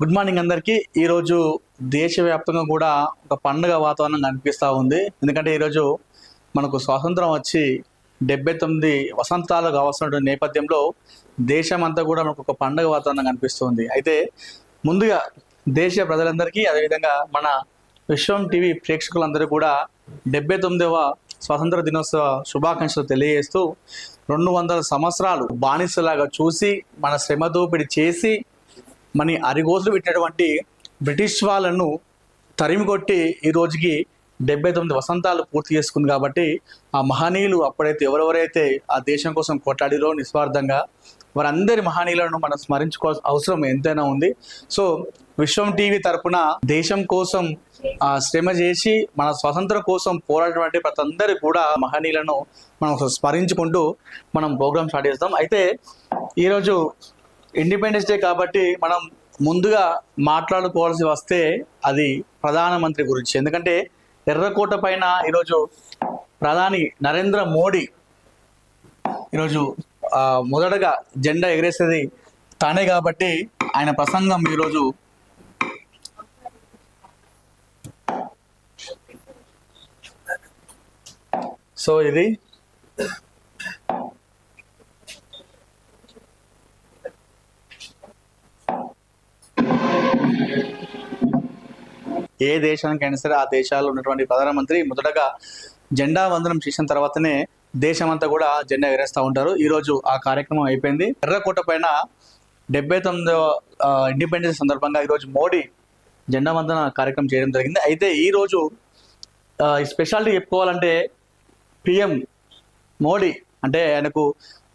Good morning అందరికీ. ఈరోజు దేశవ్యాప్తంగా కూడా ఒక పండుగ వాతావరణం కనిపిస్తూ ఉంది. ఎందుకంటే ఈరోజు మనకు స్వాతంత్రం వచ్చి డెబ్బై తొమ్మిది వసంతాలు కావాల్సిన నేపథ్యంలో దేశం అంతా కూడా మనకు ఒక పండుగ వాతావరణం కనిపిస్తుంది అయితే ముందుగా దేశ ప్రజలందరికీ అదేవిధంగా మన విశ్వం టీవీ ప్రేక్షకులందరూ కూడా డెబ్బై తొమ్మిదవ స్వాతంత్ర దినోత్సవ శుభాకాంక్షలు తెలియజేస్తూ రెండు వందల సంవత్సరాలు బానిసలాగా చూసి మన శ్రమ దోపిడీ చేసి మన అరిగోసులు పెట్టినటువంటి బ్రిటిష్ వాళ్ళను తరిమి కొట్టి ఈ రోజుకి డెబ్బై తొమ్మిది వసంతాలు పూర్తి చేసుకుంది కాబట్టి ఆ మహనీయులు అప్పుడైతే ఎవరెవరైతే ఆ దేశం కోసం కొట్లాడిలో నిస్వార్థంగా వారందరి మహనీయులను మనం స్మరించుకోవాల్సిన అవసరం ఎంతైనా ఉంది. సో విశ్వం టీవీ తరపున దేశం కోసం ఆ శ్రమ చేసి మన స్వతంత్రం కోసం పోరాడినటువంటి ప్రతి అందరి కూడా మహనీయులను మనం స్మరించుకుంటూ మనం ప్రోగ్రామ్ స్టార్ట్ చేస్తాం అయితే ఈరోజు ఇండిపెండెన్స్ డే కాబట్టి మనం ముందుగా మాట్లాడుకోవాల్సి వస్తే అది ప్రధానమంత్రి గురించి. ఎందుకంటే ఎర్రకోట పైన ఈరోజు ప్రధాని నరేంద్ర మోడీ ఈరోజు మొదటగా జెండా ఎగరేసేది తానే కాబట్టి ఆయన ప్రసంగం ఈరోజు సో ఇది ఏ దేశానికైనా సరే ఆ దేశాల్లో ఉన్నటువంటి ప్రధానమంత్రి మొదటగా జెండా వందనం చేసిన తర్వాతనే దేశమంతా కూడా జెండా ఎగరేస్తూ ఉంటారు. ఈరోజు ఆ కార్యక్రమం అయిపోయింది. ఎర్రకోట పైన డెబ్బై తొమ్మిదో ఇండిపెండెన్స్ సందర్భంగా ఈరోజు మోడీ జెండా వందన కార్యక్రమం చేయడం జరిగింది. అయితే ఈరోజు ఈ స్పెషాలిటీ చెప్పుకోవాలంటే పిఎం మోడీ అంటే ఆయనకు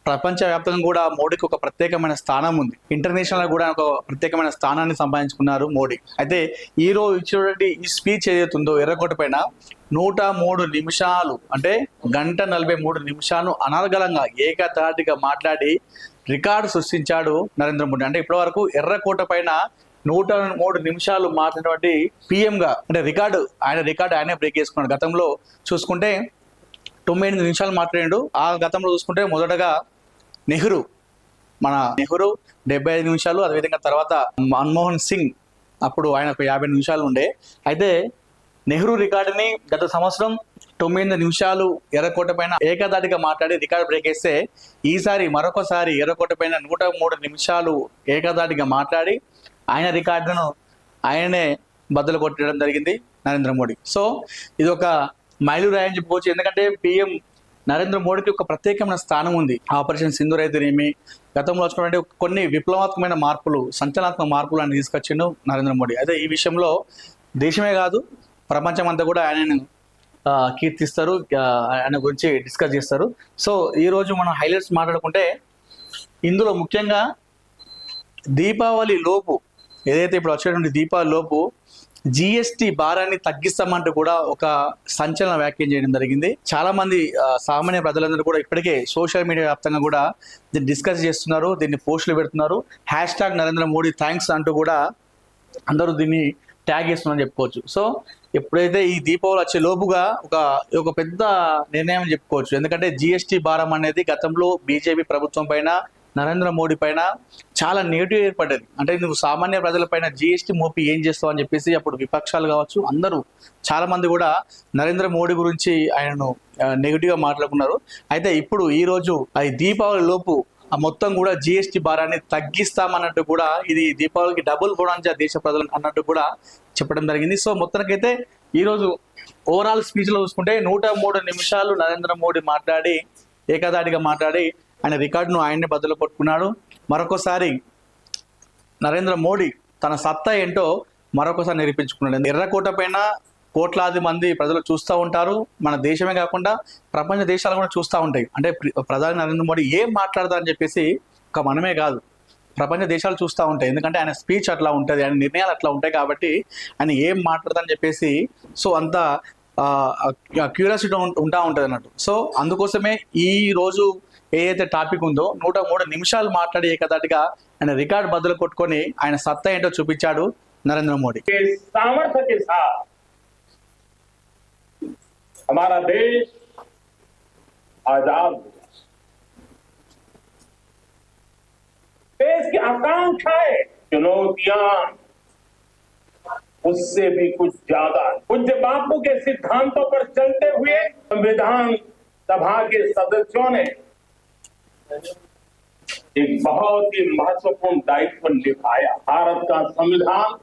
ప్రపంచవ్యాప్తంగా కూడా మోడీకి ఒక ప్రత్యేకమైన స్థానం ఉంది. ఇంటర్నేషనల్ కూడా ఒక ప్రత్యేకమైన స్థానాన్ని సంపాదించుకున్నారు మోడీ. అయితే ఈ రోజు ఇచ్చినటువంటి ఈ స్పీచ్ ఏదైతుందో ఎర్రకోట పైన నూట మూడు నిమిషాలు అంటే గంట నలభై మూడు నిమిషాలు అనర్గళంగా ఏకతాటిగా మాట్లాడి రికార్డు సృష్టించాడు నరేంద్ర మోడీ. అంటే ఇప్పటివరకు ఎర్రకోట పైన నూట మూడు నిమిషాలు మాట్లాడినటువంటి పిఎంగా అంటే రికార్డు ఆయన రికార్డు ఆయనే బ్రేక్ చేసుకున్నాడు. గతంలో చూసుకుంటే తొంభై ఎనిమిది నిమిషాలు మాట్లాడాడు. ఆ గతంలో చూసుకుంటే మొదటగా నెహ్రూ మన నెహ్రూ డెబ్బై ఐదు నిమిషాలు అదేవిధంగా తర్వాత మన్మోహన్ సింగ్ అప్పుడు ఆయనకు యాభై నిమిషాలు ఉండే. అయితే నెహ్రూ రికార్డుని గత సంవత్సరం తొమ్మిది నిమిషాలు ఎర్రకోట పైన ఏకదాటిగా మాట్లాడి రికార్డు బ్రేక్ వేస్తే ఈసారి మరొకసారి ఎర్రకోట పైన నూట మూడు నిమిషాలు ఏకదాటిగా మాట్లాడి ఆయన రికార్డును ఆయనే బద్దలు కొట్టడం జరిగింది నరేంద్ర మోడీ. సో ఇది ఒక మైలురాయి అని చెప్పుకోవచ్చు ఎందుకంటే పిఎం నరేంద్ర మోడీకి ఒక ప్రత్యేకమైన స్థానం ఉంది. ఆపరేషన్ సింధు రైతునేమి గతంలో వచ్చినటువంటి కొన్ని విప్లవాత్మకమైన మార్పులు సంచలనాత్మక మార్పులు అని తీసుకొచ్చిండు నరేంద్ర మోడీ. అయితే ఈ విషయంలో దేశమే కాదు ప్రపంచం అంతా కూడా ఆయనను కీర్తిస్తారు ఆయన గురించి డిస్కస్ చేస్తారు. సో ఈరోజు మనం హైలైట్స్ మాట్లాడుకుంటే ఇందులో ముఖ్యంగా దీపావళి లోపు ఏదైతే ఇప్పుడు వచ్చేటువంటి దీపావళి లోపు జిఎస్టి భారాన్ని తగ్గిస్తామంటూ కూడా ఒక సంచలన వ్యాఖ్యం చేయడం జరిగింది. చాలా మంది సామాన్య ప్రజలందరూ కూడా ఇప్పటికే సోషల్ మీడియా వ్యాప్తంగా కూడా దీన్ని డిస్కస్ చేస్తున్నారు దీన్ని పోస్టులు పెడుతున్నారు. Hash tag Narendra Modi thanks అంటూ కూడా అందరూ దీన్ని ట్యాగ్ చేస్తున్నారని చెప్పుకోవచ్చు. సో ఎప్పుడైతే ఈ దీపావళి వచ్చే లోపుగా ఒక ఒక పెద్ద నిర్ణయం చెప్పుకోవచ్చు. ఎందుకంటే జిఎస్టీ భారం అనేది గతంలో బీజేపీ ప్రభుత్వం పైన నరేంద్ర మోడీ పైన చాలా నెగిటివ్ ఏర్పడ్డది. అంటే నువ్వు సామాన్య ప్రజలపైన జీఎస్టీ మోపి ఏం చేస్తావు అని చెప్పేసి అప్పుడు విపక్షాలు కావచ్చు అందరూ చాలా మంది కూడా నరేంద్ర మోడీ గురించి ఆయనను నెగిటివ్గా మాట్లాడుకున్నారు. అయితే ఇప్పుడు ఈ రోజు అది దీపావళి లోపు ఆ మొత్తం కూడా జిఎస్టీ భారాన్ని తగ్గిస్తామన్నట్టు కూడా ఇది దీపావళికి డబుల్ బోనాంజా దేశ ప్రజలు అన్నట్టు కూడా చెప్పడం జరిగింది. సో మొత్తానికైతే ఈరోజు ఓవరాల్ స్పీచ్లో చూసుకుంటే నూట మూడు నిమిషాలు నరేంద్ర మోడీ మాట్లాడి ఏకదాటిగా మాట్లాడి ఆయన రికార్డును ఆయన్నే బదులు కొట్టుకున్నాడు. మరొకసారి నరేంద్ర మోడీ తన సత్తా ఏంటో మరొకసారి నిరూపించుకున్నాడు. ఎర్రకోట పైన కోట్లాది మంది ప్రజలు చూస్తూ ఉంటారు. మన దేశమే కాకుండా ప్రపంచ దేశాలు కూడా చూస్తూ ఉంటాయి. అంటే ప్రధాని నరేంద్ర మోడీ ఏం మాట్లాడతారని చెప్పేసి ఒక మనమే కాదు. ప్రపంచ దేశాలు చూస్తూ ఉంటాయి. ఎందుకంటే ఆయన స్పీచ్ అట్లా ఉంటుంది ఆయన నిర్ణయాలు అట్లా ఉంటాయి కాబట్టి ఆయన ఏం మాట్లాడదని చెప్పేసి సో అంత క్యూరియాసిటీ ఉంటా ఉంటుంది అన్నట్టు. సో అందుకోసమే ఈ రోజు ఏదైతే టాపిక్ ఉందో నూట మూడు నిమిషాలు మాట్లాడి ఏకదాటిగా ఆయన రికార్డ్ బదులు కొట్టుకొని ఆయన సత్తా ఏంటో చూపించాడు నరేంద్ర మోడీ के सामर्थ्य के साथ हमारा देश आजाद हुआ देश की आकांक्षाएं चुनौतियां उससे भी कुछ ज्यादा है। पूज्य बापू के सिद्धांतों पर चलते हुए संविधान सभा के सदस्यों ने एक बहुत ही महत्वपूर्ण दायित्व निभाया। भारत का संविधान